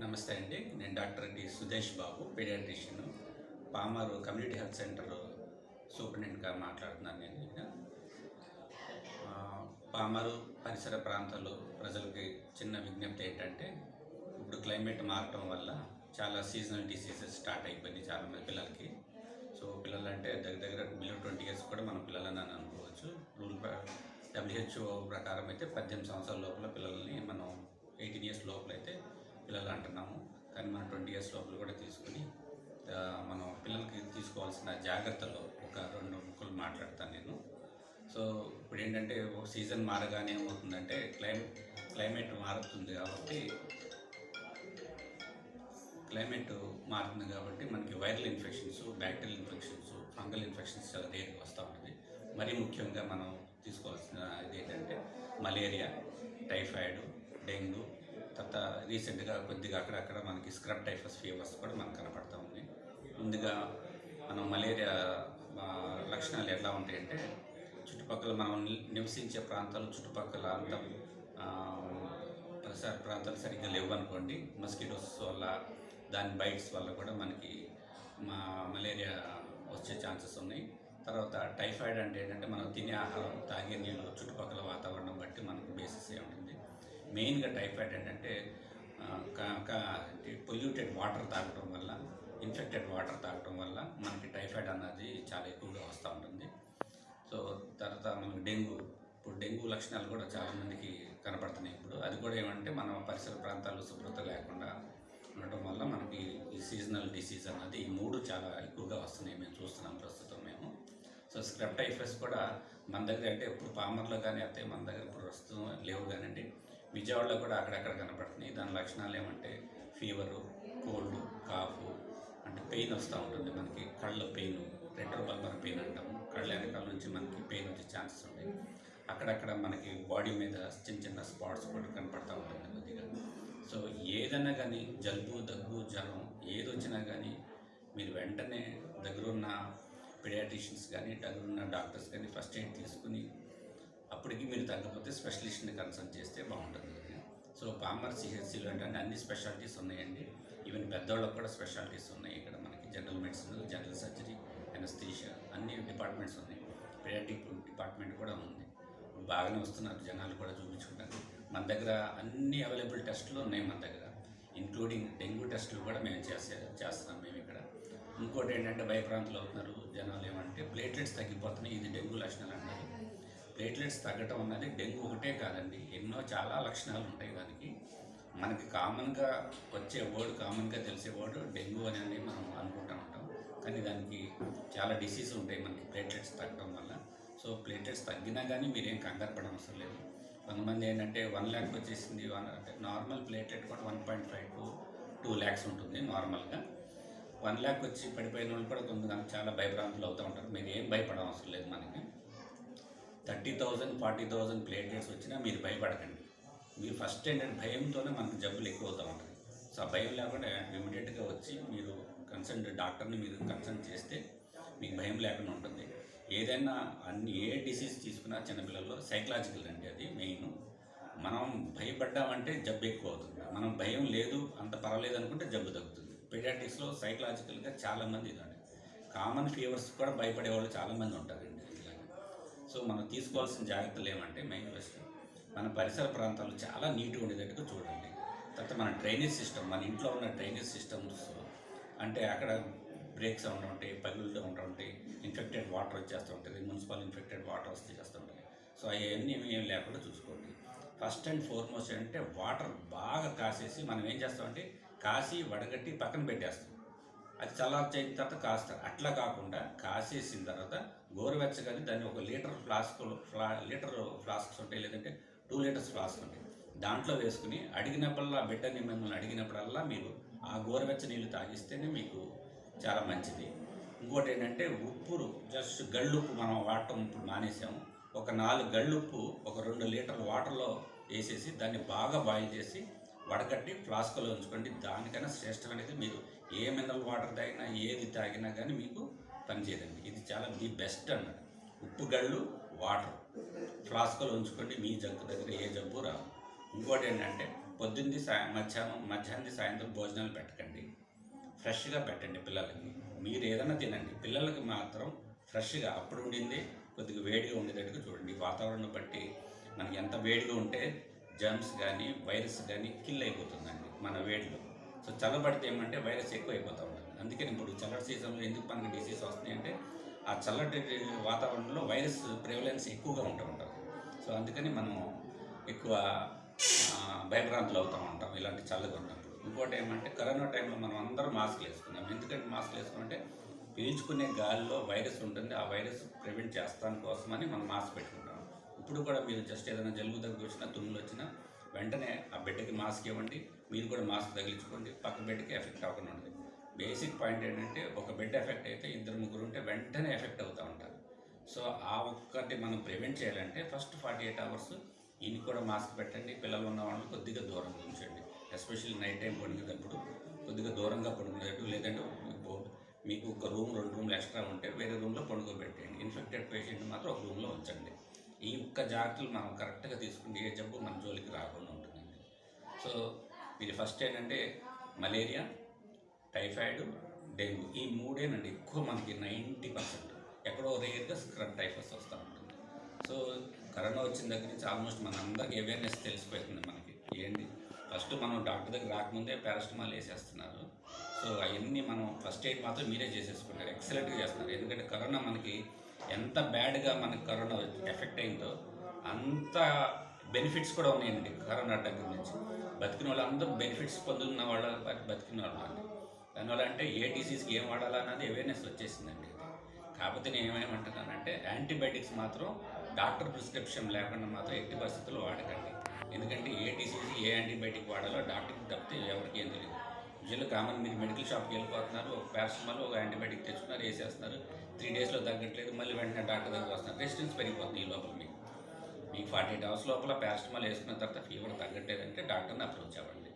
నమస్తే అండి. నేను doctor D Sudesh Babu pediatrician. Pamaru community health centre సూపరింటెండెంట్గా మాట్లాడుతున్నాను నేను. పామారు పరిసర ప్రాంతాల్లో ప్రజలకి చిన్న విజ్ఞప్తి ఏంటంటే ఇప్పుడు క్లైమేట్ మారటం వల్ల చాలా సీజనల్ డిసీజెస్ స్టార్ట్ అయిపోయింది చాలా మంది పిల్లలకి. సో పిల్లలు అంటే దగ్గర దగ్గర బిలో ట్వంటీ ఇయర్స్ కూడా మన పిల్లలని అని అనుకోవచ్చు. రూల్ డబ్ల్యూహెచ్ఓ ప్రకారం అయితే పద్దెనిమిది సంవత్సరాల లోపల పిల్లల్ని మనం ఎయిటీన్ ఇయర్స్ లోపల అయితే పిల్లలు అంటున్నాము. కానీ మనం ట్వంటీ ఇయర్స్ లోపల కూడా తీసుకుని మనం పిల్లలకి తీసుకోవాల్సిన జాగ్రత్తలు ఒక రెండు ముక్కలు మాట్లాడతాను నేను. సో ఇప్పుడు ఏంటంటే ఒక సీజన్ మారగానే ఏమవుతుందంటే క్లైమేట్ క్లైమేట్ మారుతుంది కాబట్టి క్లైమేట్ మారుతుంది కాబట్టి మనకి viral infections bacterial infections fungal infections చాలా రేట్గా వస్తూ ఉంటుంది. మరీ ముఖ్యంగా మనం తీసుకోవాల్సిన ఇది ఏంటంటే మలేరియా టైఫాయిడ్ డెంగ్యూ తర్వాత రీసెంట్గా కొద్దిగా అక్కడక్కడ మనకి స్క్రబ్ టైఫస్ ఫీవర్స్ కూడా మనకు కనపడతా ఉంది. ముందుగా మనం మలేరియా లక్షణాలు ఎట్లా ఉంటాయంటే చుట్టుపక్కల మనం నివసించే ప్రాంతాలు చుట్టుపక్కల అంతా పరిసర ప్రాంతాలు సరిగ్గా లేవు అనుకోండి మస్కిటోస్ వల్ల దాని బైట్స్ వల్ల కూడా మనకి మా మలేరియా వచ్చే ఛాన్సెస్ ఉన్నాయి. తర్వాత టైఫాయిడ్ అంటే ఏంటంటే మనం తినే ఆహారం తాగే నీళ్ళు చుట్టుపక్కల వాతావరణం బట్టి మనకు బేసిస్ అయి ఉంటుంది. మెయిన్గా టైఫాయిడ్ ఏంటంటే పొల్యూటెడ్ వాటర్ తాగటం వల్ల ఇన్ఫెక్టెడ్ వాటర్ తాగటం వల్ల మనకి టైఫాయిడ్ అన్నది చాలా ఎక్కువగా వస్తూ ఉంటుంది. సో తర్వాత మనకు డెంగ్యూ ఇప్పుడు డెంగ్యూ లక్షణాలు కూడా చాలామందికి అది కూడా ఏమంటే మన పరిసర ప్రాంతాలు శుభ్రత లేకుండా ఉండటం వల్ల మనకి ఈ సీజనల్ డిసీజ్ అన్నది ఈ మూడు చాలా ఎక్కువగా వస్తున్నాయి. మేము చూస్తున్నాం ప్రస్తుతం మేము. సో స్క్రబ్ టైఫస్ కూడా మన దగ్గర అంటే ఇప్పుడు పామర్లో కానీ అయితే మన దగ్గర ఇప్పుడు ప్రస్తుతం లేవు కానివ్వండి విజయవాడలో కూడా అక్కడక్కడ కనపడుతున్నాయి. దాని లక్షణాలు ఏమంటే ఫీవరు కోల్డ్ కాఫ్ అంటే పెయిన్ వస్తూ ఉంటుంది. మనకి కళ్ళ పెయిన్ రెట్రోపల్మర్ పెయిన్ అంటాము. కళ్ళ వెనకాల నుంచి మనకి పెయిన్ వచ్చే ఛాన్సెస్ ఉంటాయి. అక్కడక్కడ మనకి బాడీ మీద చిన్న చిన్న స్పాట్స్ కూడా కనపడతా ఉంటుంది కొద్దిగా. సో ఏదైనా కానీ జలుబు దగ్గు జ్వరం ఏది వచ్చినా కానీ మీరు వెంటనే దగ్గరున్న పిడియాట్రిషియన్స్ కానీ దగ్గరున్న డాక్టర్స్ కానీ ఫస్ట్ ఎయిడ్ తీసుకుని అప్పటికి మీరు తగ్గకపోతే స్పెషలిస్ట్ని కన్సల్ట్ చేస్తే బాగుంటుంది సో పామర్ సిహెచ్సిలో అంటే అన్ని స్పెషాలిటీస్ ఉన్నాయండి. ఈవెన్ పెద్దవాళ్ళకి కూడా స్పెషాలిటీస్ ఉన్నాయి ఇక్కడ మనకి. General medicine general surgery anaesthesia అన్ని డిపార్ట్మెంట్స్ ఉన్నాయి. పిడియాటిక్ డిపార్ట్మెంట్ కూడా ఉంది. బాగానే వస్తున్నారు. జనాలు కూడా చూపించుకుంటారు. మన దగ్గర అన్ని అవైలబుల్ టెస్టులు ఉన్నాయి మన దగ్గర. ఇంక్లూడింగ్ డెంగ్యూ టెస్టులు కూడా మేము చేసే చేస్తున్నాం మేము ఇక్కడ. ఇంకోటి ఏంటంటే భయప్రాంతులు అవుతున్నారు. జనాలు ఏమంటే ప్లేట్లెట్స్ తగ్గిపోతున్నాయి. ఇది డెంగ్యూ లక్షణాలు అంటారు. ప్లేట్లెట్స్ తగ్గటం అన్నది డెంగ్యూ ఒకటే కాదండి. ఎన్నో చాలా లక్షణాలు ఉంటాయి దానికి మనకి కామన్గా వచ్చే వర్డ్ కామన్గా తెలిసే వర్డ్ డెంగ్యూ అనేది అని మనం అనుకుంటూ ఉంటాం. కానీ దానికి చాలా డిసీజ్ ఉంటాయి మనకి ప్లేట్లెట్స్ తగ్గడం వల్ల. సో ప్లేటెట్స్ తగ్గినా కానీ మీరేం కంగారు పడవసరం లేదు. కొంతమంది ఏంటంటే వన్ ల్యాక్ వచ్చేసింది వన్ అంటే నార్మల్ ప్లేటెట్ కూడా one point five to two lakhs ఉంటుంది నార్మల్గా. వన్ ల్యాక్ వచ్చి పడిపోయిన వాళ్ళు కూడా కొంతమంది చాలా భయభ్రాంతులు అవుతూ ఉంటారు. మీరు ఏం భయపడవసరం లేదు మనకి. Thirty thousand forty thousand platelets వచ్చినా మీరు భయపడకండి. మీరు ఫస్ట్ ఏంటంటే భయంతోనే మనకు జబ్బులు ఎక్కువ అవుతూ ఉంటాయి. సో ఆ భయం లేకుండా ఇమీడియట్గా వచ్చి మీరు కన్సల్ట్ డాక్టర్ని మీరు కన్సల్ట్ చేస్తే మీకు భయం లేకుండా ఉంటుంది. ఏదైనా అన్ని ఏ డిసీజ్ తీసుకున్నా చిన్నపిల్లల్లో సైకలాజికల్ అండి అది మెయిన్ మనం భయపడ్డామంటే జబ్బు ఎక్కువ అవుతుంది మనం భయం లేదు అంత పర్వాలేదు అనుకుంటే జబ్బు తగ్గుతుంది. పీడియాటిక్స్లో సైకలాజికల్గా చాలామంది ఇదండి కామన్ ఫీవర్స్ కూడా భయపడే వాళ్ళు చాలామంది ఉంటారండి ఇలాగ సో మనం తీసుకోవాల్సిన జాగ్రత్తలు ఏమంటే మెయిన్ ఫస్ట్ మన పరిసర ప్రాంతాలు చాలా నీట్గా ఉండేటట్టుగా చూడండి. తర్వాత మన డ్రైనేజ్ సిస్టమ్ మన ఇంట్లో ఉన్న డ్రైనేజ్ సిస్టమ్స్ అంటే అక్కడ బ్రేక్స్ ఉండటం ఉంటాయి పగులుతూ ఉంటాయి. ఇన్ఫెక్టెడ్ వాటర్ వచ్చేస్తూ ఉంటుంది మున్సిపల్ ఇన్ఫెక్టెడ్ వాటర్ వస్తే చేస్తూ ఉంటుంది. సో అవన్నీ ఏం లేకుండా చూసుకోండి. ఫస్ట్ అండ్ ఫోర్మోస్ట్ అంటే వాటర్ బాగా కాసేసి మనం ఏం చేస్తామంటే కాసి వడగట్టి పక్కన పెట్టేస్తాం. అది చల్లార్చిన తర్వాత కాస్తారు. అట్లా కాకుండా కాసేసిన తర్వాత గోరువెచ్చగాని దాన్ని ఒక లీటర్ ఫ్లాస్క్ ఫ్లా లీటర్ ఫ్లాస్క్స్ ఉంటాయి లేదంటే టూ లీటర్స్ ఫ్లాస్క్ ఉంటాయి. దాంట్లో వేసుకుని అడిగినప్పుడల్లా బిడ్డని మిమ్మల్ని అడిగినప్పుడల్లా మీరు ఆ గోరువెచ్చ నీళ్ళు తాగిస్తేనే మీకు చాలా మంచిది. ఇంకోటి ఏంటంటే ఉప్పు జస్ట్ గళ్ళుప్పు మనం వాడటం ఇప్పుడు మానేసాము ఒక నాలుగు గళ్ళుప్పు ఒక రెండు లీటర్ల వాటర్లో వేసేసి దాన్ని బాగా బాయిల్ చేసి వడకట్టి ఫ్లాస్క్లో ఉంచుకోండి. దానికన్నా అనేది మీరు ఏ మినరల్ వాటర్ తాగినా ఏది తాగినా కానీ మీకు పనిచేయదండి ఇది చాలా ది బెస్ట్ అన్నమాట ఉప్పు గళ్ళు వాటర్ ఫ్లాస్క్లో ఉంచుకోండి. మీ జబ్బు దగ్గర ఏ జబ్బు రాదు. ఇంకోటి ఏంటంటే పొద్దున్నది సాయం మధ్యాహ్నం మధ్యాహ్నం సాయంత్రం భోజనాలు పెట్టకండి. ఫ్రెష్గా పెట్టండి పిల్లలకి. మీరు ఏదైనా తినండి. పిల్లలకి మాత్రం ఫ్రెష్గా అప్పుడు ఉండింది కొద్దిగా వేడిగా ఉండేటట్టుగా చూడండి. వాతావరణం బట్టి మనకి ఎంత వేడిగా ఉంటే జర్మ్స్ కానీ వైరస్ కానీ కిల్ అయిపోతుందండి మన వేడిలో. సో చల్లబడితే ఏమంటే వైరస్ ఎక్కువ అయిపోతూ ఉంటుంది. అందుకని ఇప్పుడు చల్లటి సీజన్లో ఎందుకు మనకి డిసీజ్ వస్తున్నాయి అంటే ఆ చల్లటి వాతావరణంలో వైరస్ ప్రివలెన్స్ ఎక్కువగా ఉంటూ ఉంటుంది. సో అందుకని మనం ఎక్కువ భయభ్రాంతులు అవుతూ ఉంటాం ఇలాంటి చల్లగా ఉన్నప్పుడు. ఇంకోటి ఏమంటే కరోనా టైంలో మనం అందరం మాస్క్లు వేసుకున్నాం. ఎందుకంటే మాస్క్లు వేసుకుంటే పీల్చుకునే గాలిలో వైరస్ ఉంటుంది. ఆ వైరస్ ప్రివెంట్ చేస్తాని కోసమని మనం మాస్క్ పెట్టుకుంటాం. ఇప్పుడు కూడా మీరు జస్ట్ ఏదైనా జలుబు దగ్గర వచ్చినా తుమ్ములు వచ్చినా వెంటనే ఆ బిడ్డకి మాస్క్ ఇవ్వండి. మీరు కూడా మాస్క్ తగిలించుకోండి. పక్క బిడ్డకి ఎఫెక్ట్ అవ్వకుండా ఉంటుంది బేసిక్ పాయింట్ ఏంటంటే ఒక బిడ్డ ఎఫెక్ట్ అయితే ఇద్దరు ముగ్గురు ఉంటే వెంటనే ఎఫెక్ట్ అవుతూ ఉంటారు. సో ఆ ఒక్కటి మనం ప్రివెంట్ చేయాలంటే ఫస్ట్ ఫార్టీ ఎయిట్ అవర్స్ ఈయనకి కూడా మాస్క్ పెట్టండి. పిల్లలు ఉన్న వాళ్ళు కొద్దిగా దూరంగా ఉంచండి. ఎస్పెషల్లీ నైట్ టైం పడుకునేటప్పుడు కొద్దిగా దూరంగా పడుకునేటట్టు లేదంటే మీకు- మీకు ఒక రూమ్ రెండు రూమ్లు ఎక్స్ట్రా ఉంటే వేరే రూమ్లో పడుకోబెట్టండి ఇన్ఫెక్టెడ్ పేషెంట్ మాత్రం ఒక రూమ్లో ఉంచండి. ఈ ఒక్క జాగ్రత్తలు మనం కరెక్ట్గా తీసుకుంటే ఏ జబ్బు మన జోలికి రాకుండా ఉంటుందండి. సో ఇది ఫస్ట్ ఏంటంటే మలేరియా టైఫాయిడ్ డెంగ్యూ. ఈ మూడేనండి ఎక్కువ మనకి నైంటీ పర్సెంట్. ఎక్కడో రేర్గా స్క్రబ్ టైఫస్ వస్తూ ఉంటుంది. సో కరోనా వచ్చిన దగ్గర నుంచి ఆల్మోస్ట్ మన అందరికి అవేర్నెస్ తెలిసిపోతుంది మనకి. ఏంటి? ఫస్ట్ మనం డాక్టర్ దగ్గర రాకముందే పారాస్టమాల్ వేసేస్తున్నారు. సో అవన్నీ మనం ఫస్ట్ ఎయిడ్ మాత్రం మీరే చేసేసుకుంటారు. ఎక్సలెంట్గా చేస్తున్నారు. ఎందుకంటే కరోనా మనకి ఎంత బ్యాడ్గా మనకి కరోనా ఎఫెక్ట్ అయిందో అంత బెనిఫిట్స్ కూడా ఉన్నాయండి కరోనా దగ్గర నుంచి బతికిన వాళ్ళందరూ బెనిఫిట్స్ పొందుతున్న వాళ్ళ బతికిన వాళ్ళు అండి. దానివల్ల అంటే ఏ డిసీజ్కి ఏం వాడాలన్నది అవేర్నెస్ వచ్చేసిందండి కాకపోతే నేను ఏమేమంటున్నానంటే యాంటీబయాటిక్స్ మాత్రం డాక్టర్ ప్రిస్క్రిప్షన్ లేకుండా మాత్రం ఎట్టి పరిస్థితుల్లో వాడకండి. ఎందుకంటే ఏ డిసీజ్ ఏ యాంటీబయాటిక్ వాడాలో డాక్టర్కి తప్పితే ఎవరికి ఏం తెలియదు యూజువల్గా కామన్ మీరు మెడికల్ షాప్కి వెళ్ళిపోతున్నారు ఒక పారాసిటమాల్ ఒక యాంటీబయాటిక్ తెచ్చుకున్నారు వేసేస్తున్నారు. త్రీ డేస్లో తగ్గట్లేదు మళ్ళీ వెంటనే డాక్టర్ దగ్గర వస్తున్నారు. రెసిస్టెన్స్ పెరిగిపోతుంది ఈ లోపల మీకు. మీకు ఫార్టీ ఎయిట్ అవర్స్ లోపల పారాసిటమాల్ వేసుకున్న తర్వాత ఫీవర్ తగ్గట్లేదంటే డాక్టర్ని అప్రోచ్ అవ్వండి.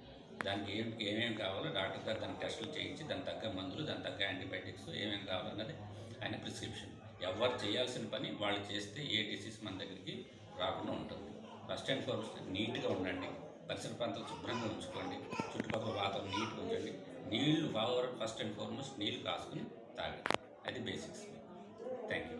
దానికి ఏం ఏమేమి కావాలో డాక్టర్ గారు దాని టెస్టులు చేయించి దాని తగ్గ మందులు దాని తగ్గ యాంటీబయాటిక్స్ ఏమేమి కావాలన్నది ఆయన ప్రిస్క్రిప్షన్ ఎవరు చేయాల్సిన పని వాళ్ళు చేస్తే ఏ డిసీజ్ మన దగ్గరికి రాకుండా ఉంటుంది. ఫస్ట్ అండ్ ఫార్మోస్ట్ నీట్గా ఉండండి. పరిసర ప్రాంతాలు శుభ్రంగా ఉంచుకోండి. చుట్టుపక్కల వాతావరణం నీట్గా ఉంచండి నీళ్ళు బాగా ఫస్ట్ అండ్ ఫార్మోస్ట్ నీళ్ళు కాసుకుని తాగండి. అది బేసిక్స్. Thank you